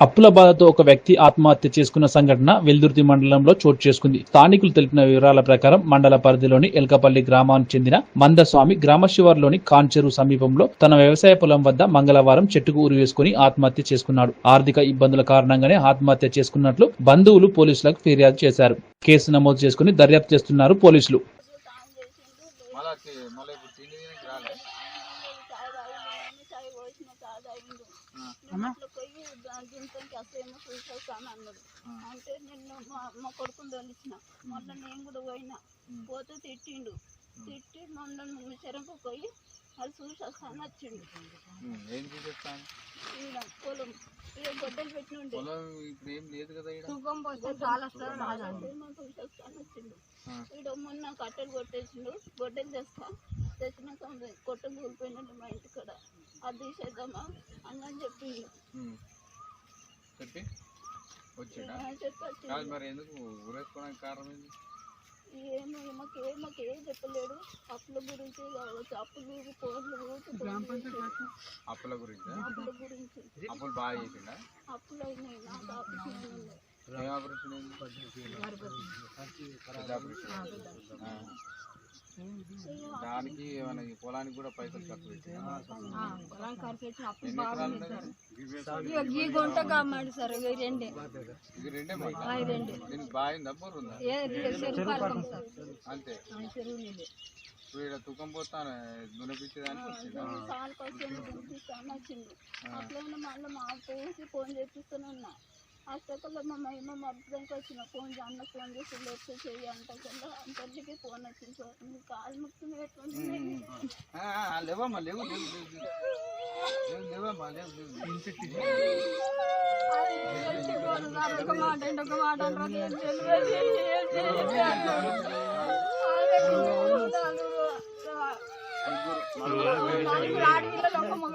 అప్పుల బాధతో ఒక వ్యక్తి ఆత్మహత్య చేసుకున్న సంఘటన వెల్దుర్తి మండలంలో చోటు చేసుకుంది. స్థానికులు తెలిపిన వివరాల ప్రకారం మండల పరిధిలోని ఎల్కపల్లి గ్రామానికి చెందిన మందస్వామి గ్రామ శివారులోని కాంచెరు సమీపంలో తన వ్యవసాయ పొలం వద్ద మంగళవారం చెట్టుకు ఉరి వేసుకుని ఆత్మహత్య చేసుకున్నాడు. ఆర్థిక ఇబ్బందుల కారణంగానే ఆత్మహత్య చేసుకున్నట్లు బంధువులు పోలీసులకు ఫిర్యాదు చేశారు. కేసు నమోదు చేసుకుని దర్యాప్తు చేస్తున్నారు పోలీసులు. అమ్మా. దీంతో అసేమో చూసేస్తాను అన్నాడు. అంటే నిన్ను మా మా కొడుకుని తోలిచ్చిన. మొన్న నేను కూడా పోయినా. పోతే తిట్టిండు. తిట్టి మొన్న చెరకు పోయి అది చూసి వస్తాను వచ్చిండు. ఏం ఈడ పొలం. ఈడ గొడ్డలు పెట్టి ఉండే పొలం ఇప్పుడు ఏం లేదు కదా ఇక్కడ సుఖం పోతే చాలా ఏమో చూసి వస్తాను వచ్చిండు. ఈడ మొన్న కట్టెలు కొట్టేసిండు. గొడ్డలు తెస్తా. తెచ్చినాక కొట్ట కూలిపోయినట్టు మా ఇంటికాడ. అది తీసేద్దామా? అని చెప్పిండు. చెప్పి వచ్చిండా కాదు మరి ఎందుకు ఊరేసుకోవడానికి కారణం ఏంది ఏమో మాకు ఏ మాకు ఏం చెప్పలేడు. అప్పుల గురించి కావచ్చు అప్పులు ఫోన్లు అప్పుల గురించి? అప్పుల గురించి. అప్పులు బాగా చేసిండా? అప్పులు అయినాయి ఆపరేషన్ ఆపరేషన్ దానికి ఏమైనా ఈ పొలానికి కూడా పైసలు ఖర్చు పెట్టిందా? గుంట కమ్మాడు సార్ రెండే. ఇది రెండే దీనికి అంతే. ఇప్పుడు ఇక్కడ తుకం పోతాను దునిపించేదానికి వచ్చిందా? మళ్ళీ మా పోసి ఫోన్ చేపిస్తూనే ఉన్నా. హాస్పిటల్లో మా మహిమ మర్చిదానికి వచ్చిన ఫోన్ చేసి అన్న ఫోన్ చేసి లేకపోతే చెయ్యి అంట కల్లా అంతటికి ఫోన్ వచ్చింది సార్ మీ కాలు ముక్తుంది లేవమ్మా లేవు లేవు లేవు లేవు. లేవు లేవమ్మా లేవు లేవు ఒక మాట అంటే ఒక మాట అంటారు ఏం తెలియదు ఏం తెలియదు నలుగురు ఆడపిల్లలు ఒక మగ